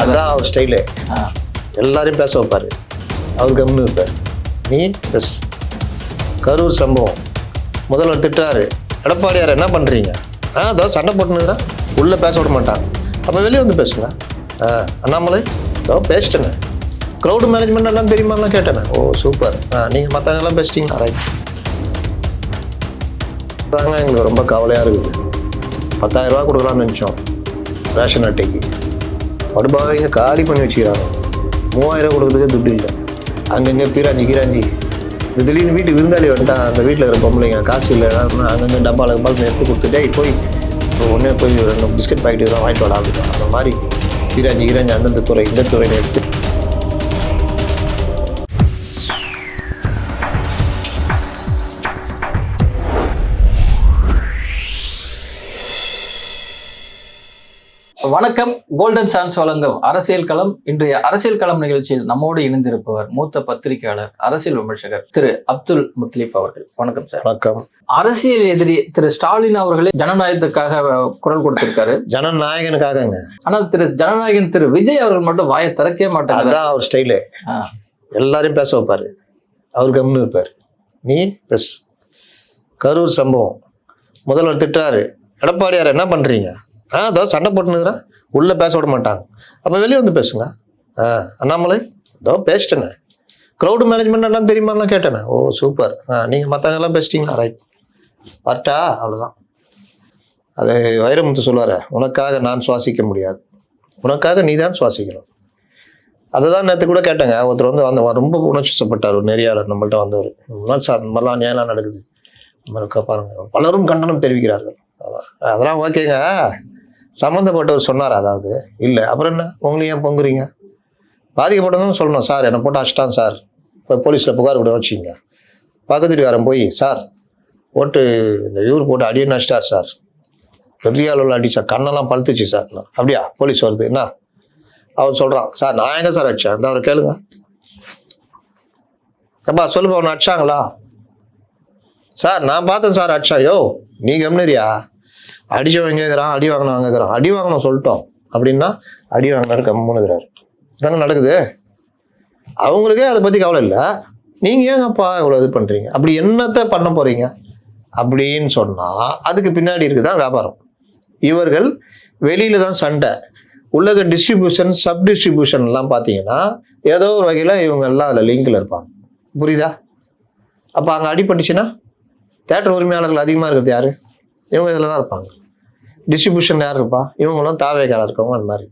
அதுதான் அவர் ஸ்டைலு. எல்லாரையும் பேச வைப்பாரு. அவர் கம்னு இருப்பார். நீ எஸ் கரூர் சம்பவம். முதல்வர் திட்டுறாரு. எடப்பாடியார் என்ன பண்ணுறீங்க ஆ அதோ சண்டை போட்டுனுங்கிறேன் உள்ளே பேச விட மாட்டாங்க அப்போ வெளியே வந்து பேசுங்க. ஆ அண்ணாமலை இதோ பேசிட்டேங்க. க்ரௌடு மேனேஜ்மெண்ட் எல்லாம் தெரியுமாலாம் கேட்டேனே ஓ சூப்பர் ஆ நீங்கள் மற்றவங்க எல்லாம் பேசிட்டீங்களா ரைட் எங்களுக்கு ரொம்ப கவலையாக இருக்குது. பத்தாயிரம் ரூபா கொடுக்கலாம்னு நினச்சோம். ரேஷன் அட்டைக்கு. படுபாவைங்க காலி பண்ணி வச்சுக்கிறாங்க மூவாயிரம் கொடுக்குறதுக்கே துட்டு இல்லை. அங்கங்கே பீராஞ்சி கீராஞ்சி. இது திடீர்னு வீட்டுக்கு விருந்தாளி வந்துட்டான் அந்த வீட்டில் இருக்கிற பொம்பளைங்க காசு இல்லை அங்கங்கே டப்பாவில் டப்பால் எடுத்து கொடுத்துட்டே போய் ஒன்றே போய் ரெண்டு பிஸ்கட் பாக்கெட் தான் வாங்கிட்டு வராங்க அந்த மாதிரி கீராஞ்சி கீராஞ்சி அந்தந்த துறை இந்த துறையில் எடுத்து வணக்கம். கோல்டன் சான்ஸ் வழங்கும் அரசியல் களம். இன்றைய அரசியல் களம் நிகழ்ச்சியில் நம்மோடு இணைந்திருப்பவர் மூத்த பத்திரிகையாளர் அரசியல் விமர்சகர் திரு அப்துல் முத்லீப் அவர்கள். வணக்கம் சார். வணக்கம். அரசியல் எதிரி திரு ஸ்டாலின் அவர்களே ஜனநாயகத்துக்காக குரல் கொடுத்திருக்காரு. ஜனநாயகனுக்காகங்க. ஆனால் திரு ஜனநாயகன் திரு விஜய் அவர்கள் மட்டும் வாயை திறக்கவே மாட்டாங்க அதுதான் அவர் ஸ்டைலு. எல்லாரையும் பேச வைப்பாரு. அவர் கம்னு இருப்பார். நீ பெஸ் கரூர் சம்பவம். முதல்வர் திட்டுறாரு. எடப்பாடியார் என்ன பண்ணுறீங்க ஆ அதோ சண்டை போட்டுனுங்கிறேன் உள்ளே பேச விட மாட்டாங்க. அப்போ வெளியே வந்து பேசுங்க. ஆ அண்ணாமலை ஏதோ பேசிட்டேனே க்ரௌடு மேனேஜ்மெண்ட் எல்லாம் தெரியுமாலாம் கேட்டேனே. ஓ சூப்பர் ஆ நீங்கள் மற்றவங்க எல்லாம் பேசிட்டீங்களா? ரைட் பட்டா அவ்வளோதான் அது வைரமுத்து சொல்லுவார் உனக்காக நான் சுவாசிக்க முடியாது. உனக்காக நீ தான் சுவாசிக்கணும். அதை தான் நேற்று கூட கேட்டேங்க. ஒருத்தர் வந்து அந்த ரொம்ப உணர்ச்சிப்பட்டார் ஒரு நெறியாளர் நம்மள்ட்ட வந்தவர். இதெல்லாம் சார் இந்த மாதிரிலாம் ஏலாம் நடக்குது இந்த பாருங்க. பலரும் கண்டனம் தெரிவிக்கிறார்கள். அதான். அதெல்லாம் ஓகேங்க. சம்மந்தப்பட்டவர் சொன்னார் அதாவது? இல்லை. அப்புறம் என்ன? உங்களையும் ஏன் பொங்குறீங்க? பாதிக்கப்பட்டதும் சொல்லணும் சார். என்னை போட்டு அடிச்சிட்டான் சார். இப்போ போலீஸில் புகார் கூட வச்சுங்க பக்கத்து வீட்டுக்காரன் போய் சார் போட்டு இந்த இவர் போட்டு அடியே அடிச்சிட்டார் சார். பெரிய அளவில் அடிச்சா கண்ணெல்லாம் பழுத்துச்சு சார். அப்படியா? போலீஸ் வருது. என்ன? அவன் சொல்கிறான் சார் நான் எங்கே சார் அடித்தேன் இந்த அவரை கேளுங்க. அப்பா சொல்லுப்பா அவனை அடிச்சாங்களா? சார் நான் பார்த்தேன் சார் அடிச்சா. யோ நீ கம்னரியா அடிச்சவன் கேட்குறான் அடி வாங்கினவன் கேட்குறான் அடி வாங்கினோம் சொல்லிட்டோம். அப்படின்னா அடி வாங்கினாரு கம்முனுங்கிறாரு தானே நடக்குது. அவங்களுக்கே அதை பற்றி கவலை இல்லை. நீங்கள் ஏங்கப்பா இவ்வளோ இது பண்ணுறீங்க அப்படி என்னத்தை பண்ண போகிறீங்க அப்படின்னு சொன்னால் அதுக்கு பின்னாடி இருக்குதான் வியாபாரம். இவர்கள் வெளியில் தான் சண்டை. உலக டிஸ்ட்ரிபியூஷன் சப் டிஸ்ட்ரிபியூஷன்லாம் பார்த்தீங்கன்னா ஏதோ ஒரு வகையில் இவங்க எல்லாம் அதில் லிங்கில் இருப்பாங்க. புரியுதா? அப்போ அங்கே அடிபட்டுச்சுன்னா தேட்டர் உரிமையாளர்கள் அதிகமாக இருக்கிறது யார்? இவங்க இதில் தான் இருப்பாங்க. டிஸ்ட்ரிபியூஷன் யார் இருப்பா? இவங்களும் தாவேக்காரர் இருக்கவங்க அந்த மாதிரி.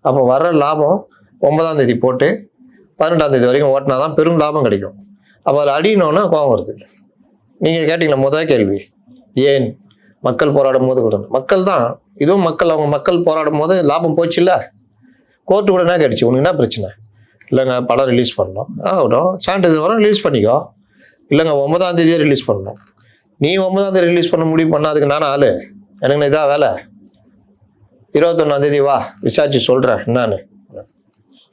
அப்போ வர்ற லாபம் ஒன்பதாம் தேதி போட்டு பதினெட்டாம் தேதி வரைக்கும் ஓட்டினா தான் பெரும் லாபம் கிடைக்கும். அப்போ அதில் அடியணும்னா கோபம் வருது. நீங்கள் கேட்டிங்களா? முதல் கேள்வி. ஏன்? மக்கள் போராடும் போது கூட. மக்கள் தான். இதுவும் மக்கள் அவங்க மக்கள் போராடும் போது லாபம் போச்சுல்ல? கோர்ட்டு கூட என்ன கிடைச்சி உனக்கு என்ன பிரச்சனை? இல்லைங்க படம் ரிலீஸ் பண்ணோம். ஆகட்டும் சான்றிதழ் வரும் ரிலீஸ் பண்ணிக்கோ. இல்லைங்க ஒன்பதாம் தேதியே ரிலீஸ் பண்ணணும். நீ ஒன்பதாம் தேதி ரிலீஸ் பண்ண முடிவு பண்ணாதுக்கு நானும் ஆள். எனக்கு இதான் வேலை. இருபத்தொன்னாம் தேதி வா விசாரிச்சு சொல்கிறேன் என்னான்னு.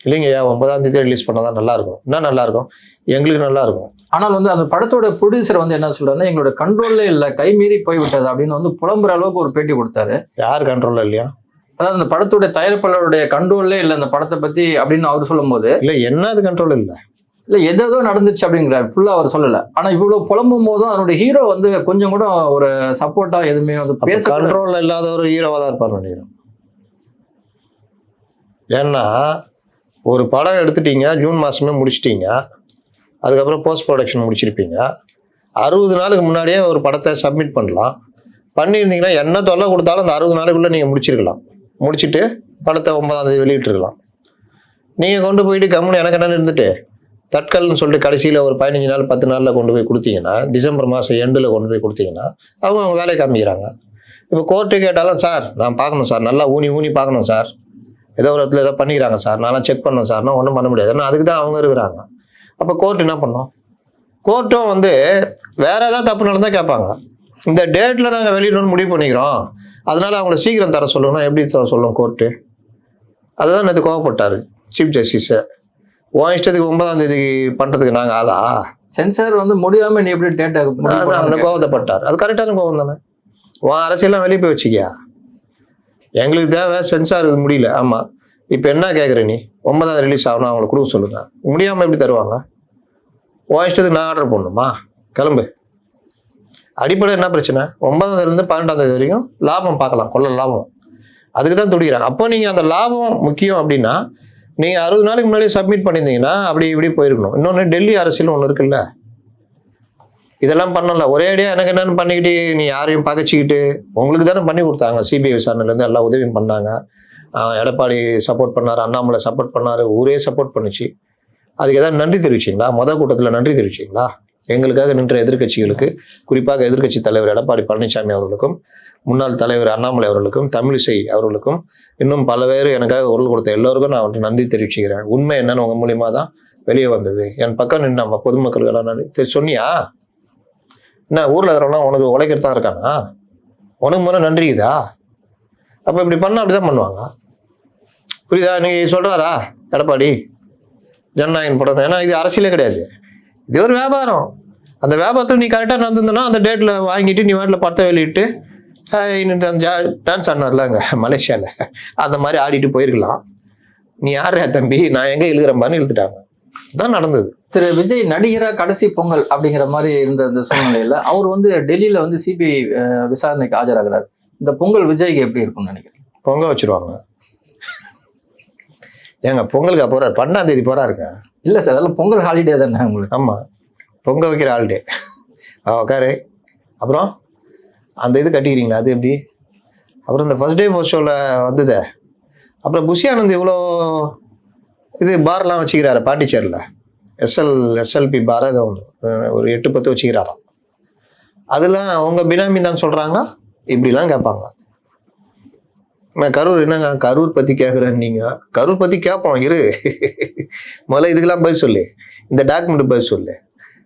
இல்லைங்க ஏன் ஒன்பதாம் தேதி ரிலீஸ் பண்ணால் தான் நல்லா இருக்கும் என்ன நல்லா இருக்கும் எங்களுக்கு நல்லா இருக்கும் ஆனால் வந்து அந்த படத்தோட ப்ரொடியூசர் வந்து என்ன சொல்றாருன்னா எங்களோட கண்ட்ரோல்ல இல்ல கை மீறி போய்விட்டது அப்படின்னு வந்து புலம்புற அளவுக்கு ஒரு பேட்டி கொடுத்தாரு. யார் கண்ட்ரோலில் இல்லையா? அதாவது அந்த படத்தோட தயாரிப்பாளருடைய கண்ட்ரோல்லே இல்ல அந்த படத்தை பத்தி அப்படின்னு அவர் சொல்லும்போது இல்லை என்ன அது கண்ட்ரோல் இல்லை? இல்ல எதோ நடந்துச்சு அப்படிங்கிறார் ஃபுல்லா அவர் சொல்லல. ஆனா இவ்வளவு புலம்பும் போதும் அதனுடைய ஹீரோ வந்து கொஞ்சம் கூட ஒரு சப்போர்ட்டா எதுவுமே வந்து பேச கண்ட்ரோல்ல இல்லாத ஒரு ஹீரோவாக தான் இருப்பார் நினைக்கிறேன் ஏன்னா ஒரு படம் எடுத்துட்டீங்க ஜூன் மாதமே முடிச்சிட்டீங்க. அதுக்கப்புறம் போஸ்ட் ப்ரொடக்ஷன் முடிச்சிருப்பீங்க. அறுபது நாளுக்கு முன்னாடியே ஒரு படத்தை சப்மிட் பண்ணலாம். பண்ணியிருந்தீங்கன்னா என்ன தொல்லை கொடுத்தாலும் அந்த அறுபது நாளுக்குள்ளே நீங்கள் முடிச்சிருக்கலாம். முடிச்சிட்டு படத்தை ஒன்பதாம் தேதி வெளியிட்டிருக்கலாம். நீங்கள் கொண்டு போயிட்டு கம்முனு எனக்கு என்னன்னு இருந்துட்டு? தட்கல்னு சொல்லிட்டு கடைசியில் ஒரு பதினஞ்சு நாள் பத்து நாளில் கொண்டு போய் கொடுத்தீங்கன்னா டிசம்பர் மாதம் எண்டில் கொண்டு போய் கொடுத்தீங்கன்னா அவங்க அவங்க வேலையை காமிக்கிறாங்க. இப்போ கோர்ட்டு கேட்டாலும் சார் நான் பார்க்கணும் சார். நல்லா ஊனி ஊனி பார்க்கணும் சார். ஏதோ ஒரு இடத்துல ஏதோ பண்ணிக்கிறாங்க சார். நான்லாம் செக் பண்ணோம் சார்னா ஒன்றும் பண்ண முடியாது. ஏன்னா அதுக்கு தான் அவங்க இருக்கிறாங்க. அப்போ கோர்ட் என்ன பண்ணோம்? கோர்ட்டும் வந்து வேறு ஏதாவது தப்பு நடந்தால் கேட்பாங்க. இந்த டேட்டில் நாங்கள் வெளியிடணும்னு முடிவு பண்ணிக்கிறோம். அதனால் அவங்கள சீக்கிரம் தர சொல்லணும்னா எப்படி தர சொல்லணும் கோர்ட்டு அதுதான் நேற்று கோவப்பட்டார். சீஃப் ஜஸ்டிஸை உன் இஷ்டத்துக்கு ஒன்பதாம் தேதி பண்ணுறதுக்கு நாங்கள் ஆளா? சென்சார் வந்து முடியாம நீ எப்படி டேட்டா அந்த கோவத்தை பட்டார் அது கரெக்டான கோவம் தானே? உன் அரசியல்லாம் வெளியே போய் வச்சுக்கியா? எங்களுக்கு தேவை சென்சார் முடியல. ஆமாம் இப்போ என்ன கேட்குற நீ? ஒன்பதாம் ரிலீஸ் ஆகணும் அவங்களை கொடுக்க சொல்லுங்க. முடியாமல் எப்படி தருவாங்க? உன் இஷ்டத்துக்கு நான் ஆர்டர் பண்ணணுமா கிளம்பு. அடிப்படை என்ன பிரச்சனை? ஒன்பதாம் தேதியிலேருந்து பன்னெண்டாம் தேதி வரைக்கும் லாபம் பார்க்கலாம். கொள்ள லாபம். அதுக்கு தான் துடிக்கிறாங்க. அப்போ நீங்கள் அந்த லாபம் முக்கியம் அப்படின்னா நீங்கள் அறுபது நாளைக்கு முன்னாடியே சப்மிட் பண்ணியிருந்தீங்கன்னா அப்படி இப்படி போயிருக்கணும். இன்னொன்று டெல்லி அரசியல் ஒன்று இருக்குல்ல. இதெல்லாம் பண்ணல ஒரே அடியா எனக்கு என்னென்னு பண்ணிக்கிட்டு நீ யாரையும் பகைச்சிக்கிட்டு உங்களுக்கு தானே பண்ணி கொடுத்தாங்க. சிபிஐ விசாரணையிலேருந்து எல்லா உதவியும் பண்ணாங்க. எடப்பாடி சப்போர்ட் பண்ணார் அண்ணாமலை சப்போர்ட் பண்ணார் ஊரே சப்போர்ட் பண்ணுச்சு. அதுக்கு ஏதாவது நன்றி தெரிவிச்சிங்களா? மொதல் கூட்டத்தில் நன்றி தெரிவிச்சிங்களா? எங்களுக்காக நின்ற எதிர்க்கட்சிகளுக்கு குறிப்பாக எதிர்க்கட்சி தலைவர் எடப்பாடி பழனிசாமி அவர்களுக்கும் முன்னாள் தலைவர் அண்ணாமலை அவர்களுக்கும் தமிழிசை அவர்களுக்கும் இன்னும் பல பேர் எனக்காக குரல் கொடுத்த எல்லோருக்கும் நான் வந்து நன்றி தெரிவிச்சுக்கிறேன். உண்மை என்னன்னு உங்கள் மூலியமாக தான் வெளியே வந்தது. என் பக்கம் நின்று நம்ம பொதுமக்களுக்கு நன்றி. சொன்னியா? என்ன ஊரில் இருக்கிறவனா உனக்கு உழைக்கிறது தான் இருக்கானா? உனக்கு முறை நன்றிக்குதா அப்போ இப்படி பண்ணால் அப்படி தான் பண்ணுவாங்க. புரியுதா? நீங்கள் சொல்கிறாரா எடப்பாடி ஜனநாயகன் படம் ஏன்னா இது அரசியலே கிடையாது. இது ஒரு வியாபாரம். அந்த வியாபாரத்தில் நீ கரெக்டாக நடந்திருந்தனா அந்த டேட்டில் வாங்கிட்டு நீ வாட்டில் படத்தை வெளியிட்டு டான்ஸ் ஆடினார்ல அங்கே மலேசியாவில் அந்த மாதிரி ஆடிட்டு போயிருக்கலாம். நீ யாரா தம்பி? நான் எங்கே இழுக்கிறேன் இழுத்துட்டாங்க. தான் நடந்தது. திரு விஜய் நடிகரா கடைசி பொங்கல் அப்படிங்கிற மாதிரி இருந்த இந்த சூழ்நிலையில அவர் வந்து டெல்லியில வந்து சிபிஐ விசாரணைக்கு ஆஜராகிறார். இந்த பொங்கல் விஜய்க்கு எப்படி இருக்கும்னு நினைக்கிறேன் பொங்க வச்சிருவாங்க. ஏங்க பொங்கலுக்கு போறாரு பன்னெண்டாம் தேதி போறாருங்க. இல்ல சார் அதெல்லாம் பொங்கல் ஹாலிடே தானே உங்களுக்கு. ஆமாம் பொங்க வைக்கிற ஆள்டே உட்காரு. அப்புறம்? அந்த இது கட்டிக்கிறீங்களா? அது எப்படி? அப்புறம் இந்த ஃபர்ஸ்ட் டே ஃபர்ஸ்ட் ஷோவில் வந்ததே. அப்புறம் புஷி ஆனந்த் இவ்வளோ இது பார்லாம் வச்சுக்கிறாரு பாட்டிச்சேரில் எஸ்எல் எஸ்எல்பி பார் ஏதோ ஒன்று ஒரு எட்டு பத்து வச்சுக்கிறாராம். அதெல்லாம் அவங்க பினாமி தான் சொல்கிறாங்க இப்படிலாம் கேட்பாங்க. நான் கரூர் என்னங்க கரூர் பற்றி கேட்குறேன் நீங்கள் கரூர் பற்றி கேட்போம் இரு. முதல்ல இதுக்கெல்லாம் பதில் சொல்லு. இந்த டாக்குமெண்ட் பதில் சொல்லு.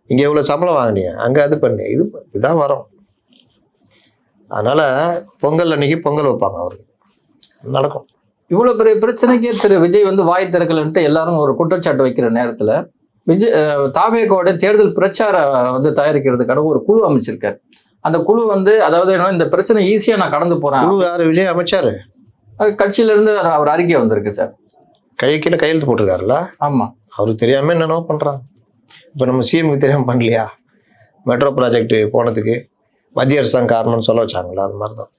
இங்கே எவ்வளோ சம்பளம் வாங்கினீங்க அங்கே அது பண்ணு இது ப- இதுதான் வரும். அதனால பொங்கல் அன்னைக்கு பொங்கல் வைப்பாங்க அவருக்கு நடக்கும். இவ்வளவு பெரிய பிரச்சனைக்கே திரு விஜய் வந்து வாய் திறக்கலன்ட்டு எல்லாரும் ஒரு குற்றச்சாட்டு வைக்கிற நேரத்துல விஜய் தாவேகோட தேர்தல் பிரச்சார வந்து தயாரிக்கிறதுக்கான ஒரு குழு அமைச்சிருக்காரு. அந்த குழு வந்து அதாவது என்ன இந்த பிரச்சனை ஈஸியா நான் கடந்து போறேன். குழு யாரு? விஜய் அமைச்சாரு? அது கட்சியில இருந்து அவர் அறிக்கை வந்திருக்கு சார். கை கீழே கையெழுத்து போட்டிருக்காருல்ல? ஆமா. அவருக்கு தெரியாம என்னென்னவோ பண்றாங்க. இப்போ நம்ம சிஎம்க்கு தெரியாம பண்ணலையா? மெட்ரோ ப்ராஜெக்ட் போனதுக்கு. மத்திய அரசாங்கம் காரணம்னு சொல்ல வச்சாங்களா? அது மாதிரி தான்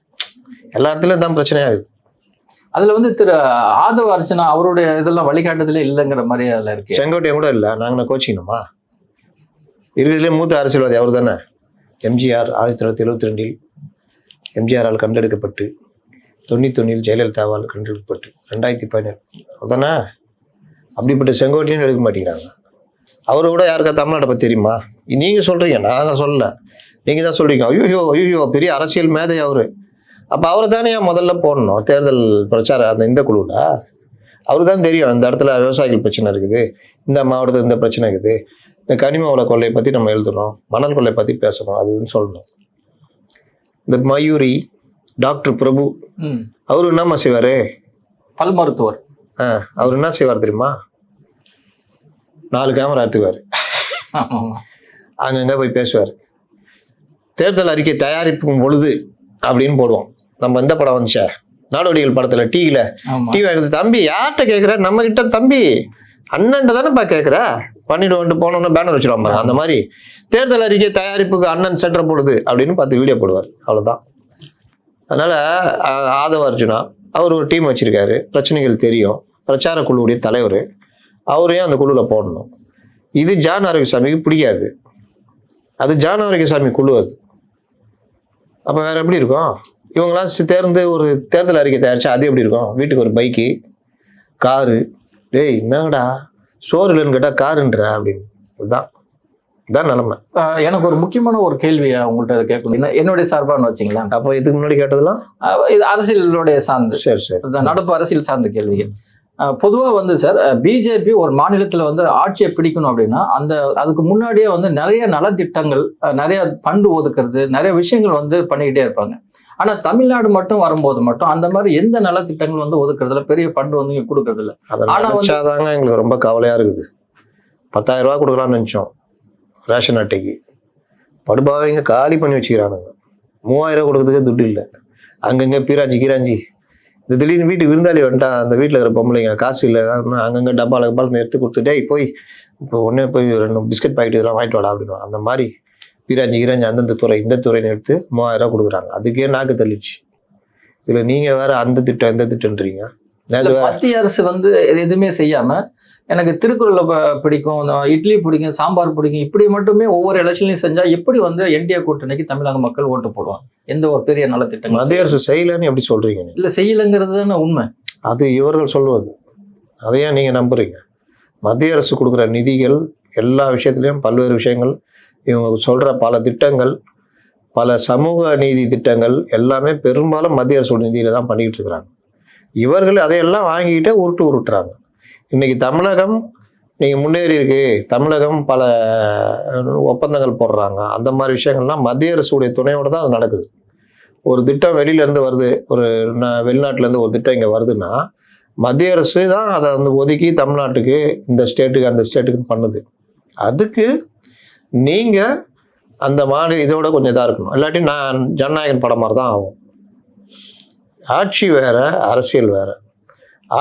எல்லா இடத்துலையும் தான் பிரச்சனையாகுது அதுல வந்து திரு ஆதவ அர்ச்சனா அவருடைய இதெல்லாம் வழிகாட்டுதலே இல்லைங்கிற மாதிரி அதுல இருக்கு. செங்கோட்டையன் கூட இல்லை. நாங்கள் கோச்சிக்கணுமா? இருக்கிறதுலே மூத்த அரசியல்வாதி அவர் தானே? எம்ஜிஆர் ஆயிரத்தி தொள்ளாயிரத்தி எழுபத்தி ரெண்டில் எம்ஜிஆரால் கண்டெடுக்கப்பட்டு தொண்ணூத்தொன்னில் ஜெயலலிதாவால் கண்டெடுக்கப்பட்டு ரெண்டாயிரத்தி பதினேழு. அதுதானே அப்படிப்பட்ட செங்கோட்டையும் எடுக்க மாட்டேங்கிறாங்க. அவரை கூட யாருக்கா தமிழ்நாட்டை பற்றி தெரியுமா? நீங்கள் சொல்கிறீங்க நாங்கள் சொல்லல. நீங்கள் தான் சொல்கிறீங்க ஐயோ ஐயோ பெரிய அரசியல் மேதை அவர். அப்போ அவரை தானே முதல்ல போடணும் தேர்தல் பிரச்சாரம் அந்த இந்த குழுவில் அவருக்கு தான் தெரியும் இந்த இடத்துல விவசாயிகள் பிரச்சனை இருக்குது இந்த மாவட்டத்தில் இந்த பிரச்சனை இருக்குது. இந்த கனிம வள கொள்ளையை பற்றி நம்ம எழுதணும் மணல் கொள்ளை பற்றி பேசணும் அதுன்னு சொல்லணும். இந்த மயூரி டாக்டர் பிரபு. அவர் என்னம்மா செய்வார்? பல் மருத்துவர். அவர் என்ன செய்வார் தெரியுமா? நாலு கேமரா எடுத்துக்குவார். அங்கங்கே போய் பேசுவார். தேர்தல் அறிக்கை தயாரிப்பும் பொழுது அப்படின்னு போடுவோம். நம்ம எந்த படம் வந்துச்சே? நாடோடிகள் படத்தில் டீயில். ஆமா. டீ வாங்குறது தம்பி யார்கிட்ட கேட்குற நம்ம கிட்ட தம்பி அண்ணன்ட்ட தானேப்பா கேட்குற பண்ணிட்டு போனோம்னா பேனர் வச்சிருவான் பாருங்க அந்த மாதிரி தேர்தல் அறிக்கை தயாரிப்புக்கு அண்ணன் சென்ற பொழுது அப்படின்னு பார்த்து வீடியோ போடுவார். அவ்வளவுதான். அதனால ஆதவ அர்ஜுனா அவர் ஒரு டீம் வச்சிருக்காரு. பிரச்சனைகள் தெரியும். பிரச்சார குழுவுடைய தலைவர். அவரையும் அந்த குழுவில் போடணும். இது ஜான் ஆரோக்கியசாமிக்கு பிடிக்காது. அது ஜான் ஆரோக்கியசாமி குழு அது. அப்போ வேற எப்படி இருக்கும்? இவங்களாம் தேர்ந்து ஒரு தேர்தல் அறிக்கை தயாரிச்சா அது எப்படி இருக்கும்? வீட்டுக்கு ஒரு பைக்கு காரு. டேய் என்னடா சோறு இல்லைன்னு கேட்டால் காருன்ற அப்படின்னு. இதுதான். இதுதான் நிலமை. எனக்கு ஒரு முக்கியமான ஒரு கேள்வியை உங்கள்கிட்ட கேட்கணும். என்ன- என்னுடைய சார்பான்னு வச்சுங்களேன். அப்போ இதுக்கு முன்னாடி கேட்டதெல்லாம்? இது அரசியலுடைய சார்ந்து. சரி சரி. நடப்பு அரசியல் சார்ந்த கேள்விகள். ஆஹ் பொதுவா வந்து சார் பிஜேபி ஒரு மாநிலத்துல வந்து ஆட்சியை பிடிக்கணும் அப்படின்னா அந்த அதுக்கு முன்னாடியே வந்து நிறைய நலத்திட்டங்கள் நிறைய பண்டு ஒதுக்குறது நிறைய விஷயங்கள் வந்து பண்ணிக்கிட்டே இருப்பாங்க. ஆனா தமிழ்நாடு மட்டும் வரும்போது மட்டும் அந்த மாதிரி எந்த நலத்திட்டங்கள் வந்து ஒதுக்குறதுல பெரிய பண்டு வந்து இங்க கொடுக்கறது இல்ல. அதை ஆனா வந்து- நினைச்சாதாங்க எங்களுக்கு ரொம்ப கவலையா இருக்குது. பத்தாயிரம் ரூபா கொடுக்கலாம்னு நினச்சோம் ரேஷன் அட்டைக்கு. படுபாவைங்க காலி பண்ணி வச்சுக்கிறானுங்க. மூவாயிரம் கொடுக்கறதுக்கே துட்டு இல்லை. அங்கங்கே பீராஞ்சி கீராஞ்சி. இந்த திடீர்னு வீட்டுக்கு விருந்தாளி வந்துட்டா அந்த வீட்டில் இருக்கிற பொம்பளைங்க காசு இல்லை அங்கங்கே டப்பால டப்பால எடுத்து கொடுத்துட்டே போய் இப்போ உடனே போய் ரெண்டு பிஸ்கட் பாக்கெட் இதெல்லாம் வாங்கிட்டு வாடா அப்படின்னு அந்த மாதிரி பிராஞ்சி கிராஞ்சி அந்தந்த துறை இந்த துறைன்னு எடுத்து மூவாயிரம் ரூபாய் கொடுக்குறாங்க. அதுக்கே நாக்கு தள்ளிடுச்சு. இதில் நீங்கள் வேற அந்த திட்டம் இந்த திட்டம்ன்றீங்க. மத்திய அரசு வந்து எதுவுமே செய்யாம எனக்கு திருக்குறளை பிடிக்கும் இட்லி பிடிக்கும் சாம்பார் பிடிக்கும் இப்படி மட்டுமே ஒவ்வொரு எலெக்ஷன்லையும் செஞ்சா எப்படி வந்து என்டிஏ கூட்டணிக்கு தமிழக மக்கள் ஓட்டு போடுவாங்க? எந்த ஒரு பெரிய நலத்திட்டங்கள் மத்திய அரசு செய்யலைன்னு எப்படி சொல்றீங்க இல்ல செய்யலைங்கிறது தானே உண்மை. அது இவர்கள் சொல்வது. அதையே நீங்கள் நம்புறீங்க? மத்திய அரசு கொடுக்குற நிதிகள் எல்லா விஷயத்துலையும் பல்வேறு விஷயங்கள் இவங்க சொல்கிற பல திட்டங்கள் பல சமூக நீதி திட்டங்கள் எல்லாமே பெரும்பாலும் மத்திய அரசு நிதியில தான் பண்ணிக்கிட்டு இருக்கிறாங்க. இவர்கள் அதையெல்லாம் வாங்கிக்கிட்டே உருட்டு உருட்டுறாங்க. இன்னைக்கு தமிழகம் நீங்கள் முன்னேறி இருக்கு. தமிழகம் பல ஒப்பந்தங்கள் போடுறாங்க. அந்த மாதிரி விஷயங்கள்லாம் மத்திய அரசுடைய துணையோடு தான் அது நடக்குது. ஒரு திட்டம் வெளியிலேருந்து வருது ஒரு வெளிநாட்டிலேருந்து ஒரு திட்டம் இங்கே வருதுன்னா மத்திய அரசு தான் அதை வந்து ஒதுக்கி தமிழ்நாட்டுக்கு இந்த ஸ்டேட்டுக்கு அந்த ஸ்டேட்டுக்கு பண்ணுது. அதுக்கு நீங்கள் அந்த மாதிரி இதோட கொஞ்சம் இதாக இருக்கணும். இல்லாட்டி நான் ஜனநாயகன் படம் மாதிரி தான் ஆகும். ஆட்சி வேறு அரசியல் வேறு.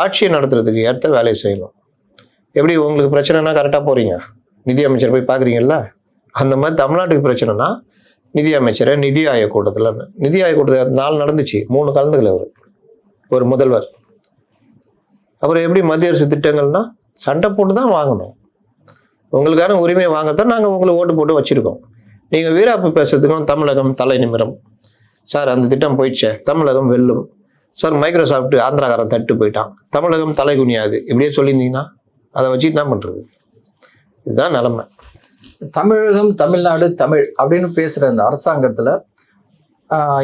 ஆட்சியை நடத்துறதுக்கு ஏற்ற வேலையை செய்யணும். எப்படி உங்களுக்கு பிரச்சனைனா கரெக்டாக போகிறீங்க நிதி அமைச்சர் போய் பார்க்குறீங்கல்ல? அந்த மாதிரி தமிழ்நாட்டுக்கு பிரச்சனைனா நிதி அமைச்சரை நிதி ஆயோக் கூட்டத்தில் நிதி ஆயோக் கூட்டத்தில் நாள் நடந்துச்சு. மூணு கலந்துக்கல அவர். ஒரு முதல்வர். அப்புறம் எப்படி மத்திய அரசு திட்டங்கள்னா சண்டை போட்டு தான் வாங்கணும். உங்களுக்கான உரிமையை வாங்கத்தான் நாங்கள் உங்களை ஓட்டு போட்டு வச்சுருக்கோம். நீங்கள் வீராப்பு பேசுறதுக்கும் தமிழகம் தலை நிமிரம். சார் அந்த திட்டம் போயிடுச்சே. தமிழகம் வெல்லும். சார் மைக்ரோசாஃப்ட் ஆந்திராக்காரன் தட்டு போயிட்டான். தமிழகம் தலை குனியாது. இப்படியே சொல்லியிருந்தீங்கன்னா அதை வச்சு என்ன பண்ணுறது இதுதான் நிலமை. தமிழகம் தமிழ்நாடு தமிழ் அப்படின்னு பேசுகிற இந்த அரசாங்கத்தில்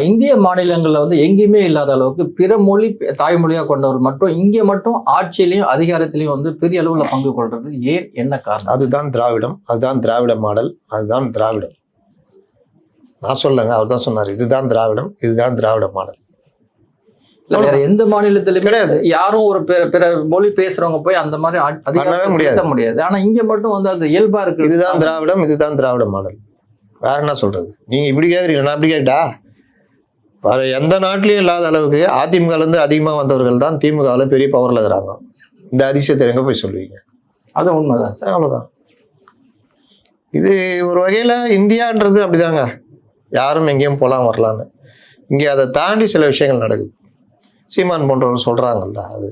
இந்திய மாநிலங்களில் வந்து எங்கேயுமே இல்லாத அளவுக்கு பிற மொழி தாய்மொழியாக கொண்டவர் மட்டும் இங்கே மட்டும் ஆட்சியிலையும் அதிகாரத்திலையும் வந்து பெரிய அளவில் பங்கு கொள்றது ஏன் என்ன காரணம்? அதுதான் திராவிடம் அதுதான் திராவிட மாடல் அதுதான் திராவிடம். நான் சொல்லங்க அவர் தான் சொன்னார் இதுதான் திராவிடம் இதுதான் திராவிட மாடல். வேற எந்த மாநிலத்திலுமே கிடையாது. யாரும் ஒரு பிற மொழி பேசுறவங்க போய் அந்த மாதிரி அதிகாரத்தை முடியாது. முடியாது. ஆனா இங்க மட்டும் வந்து அது இயல்பா இருக்கு இதுதான் திராவிடம் இதுதான் திராவிட மாடல். வேற என்ன சொல்றது? நீங்க இப்படி கேக்குறீங்க நான் இப்படி கேட்டா? வேற எந்த நாட்டிலையும் இல்லாத அளவுக்கு அதிமுக இருந்து அதிகமா வந்தவர்கள் தான் திமுகவில் பெரிய பவர்ல இருக்கிறாங்க. இந்த அதிசயத்தை எங்க போய் சொல்லுவீங்க? அது உண்மைதான். சார் அவ்வளவுதான். இது ஒரு வகையில இந்தியான்றது அப்படிதாங்க. யாரும் எங்கேயும் போலாம் வரலான்னு இங்கே அதை தாண்டி சில விஷயங்கள் நடக்குது. சீமான் போன்றவங்க சொல்கிறாங்கல்ல அது.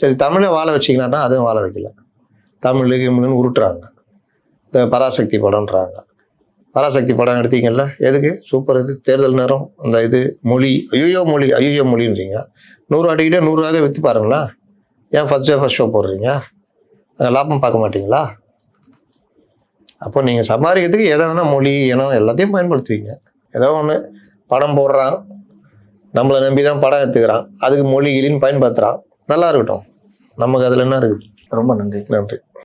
சரி தமிழை வாழ வச்சிங்கன்னா அதுவும் வாழ வைக்கல. தமிழ் கிமிழ்னு உருட்டுறாங்க. இந்த பராசக்தி படம்ன்றாங்க. பராசக்தி படம் எடுத்தீங்கல்ல? எதுக்கு? சூப்பர் இது. தேர்தல் நேரம் அந்த இது மொழி. ஐயோ மொழி ஐயோ மொழின்றீங்க. நூறு அடிக்கிட்டே நூறுவாக விற்று பாருங்களா? ஏன் ஃபர்ஸ்ட் டே ஃபர்ஸ்ட் ஷோ போடுறீங்க? லாபம் பார்க்க மாட்டீங்களா? அப்போ நீங்கள் சம்பாதிக்கிறதுக்கு எதை வேணால் மொழி இனம் எல்லாத்தையும் பயன்படுத்துவீங்க. ஏதோ ஒன்று படம் போடுறான் நம்மளை நம்பி தான் படம் எடுத்துக்கிறான். அதுக்கு மொழி கிளின்னு பயன்படுத்துகிறான் நல்லா இருக்கட்டும். நமக்கு அதில் என்ன இருக்குது? ரொம்ப நன்றி. நன்றி.